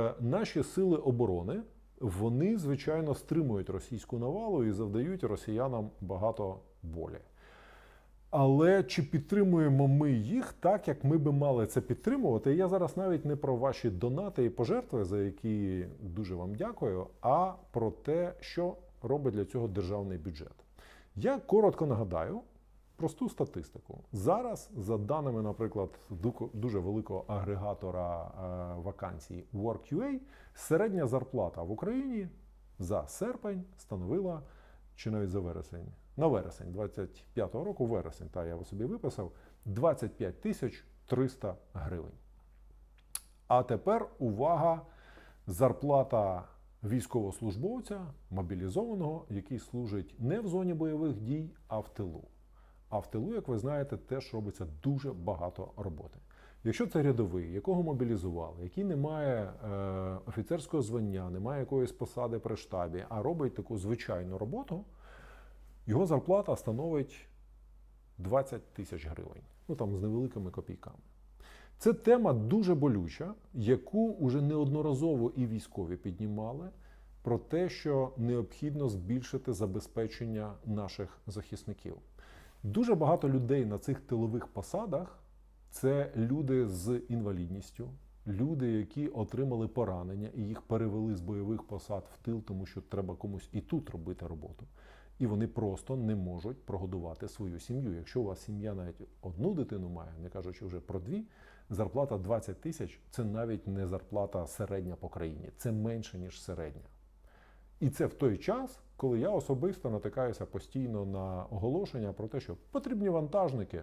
Е, Наші сили оборони вони, звичайно, стримують російську навалу і завдають росіянам багато болі. Але чи підтримуємо ми їх так, як ми би мали це підтримувати? Я зараз навіть не про ваші донати і пожертви, за які дуже вам дякую, а про те, що робить для цього державний бюджет. Я коротко нагадаю просту статистику. Зараз, за даними, наприклад, дуже великого агрегатора е, вакансій Work.ua, середня зарплата в Україні за серпень становила чи навіть за вересень. На вересень 25-го року, вересень, та я собі виписав 25 тисяч 300 гривень. А тепер увага, зарплата військовослужбовця мобілізованого, який служить не в зоні бойових дій, а в тилу. А в тилу, як ви знаєте, теж робиться дуже багато роботи. Якщо це рядовий, якого мобілізували, який не має е, офіцерського звання, не має якоїсь посади при штабі, а робить таку звичайну роботу, його зарплата становить 20 тисяч гривень. Ну там з невеликими копійками. Це тема дуже болюча, яку уже неодноразово і військові піднімали про те, що необхідно збільшити забезпечення наших захисників. Дуже багато людей на цих тилових посадах це люди з інвалідністю, люди, які отримали поранення і їх перевели з бойових посад в тил, тому що треба комусь і тут робити роботу. І вони просто не можуть прогодувати свою сім'ю. Якщо у вас сім'я навіть одну дитину має, не кажучи вже про дві, зарплата 20 тисяч це навіть не зарплата середня по країні, це менше ніж середня. І це в той час, коли я особисто натикаюся постійно на оголошення про те, що потрібні вантажники,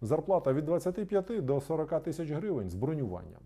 зарплата від 25 до 40 тисяч гривень з бронюванням.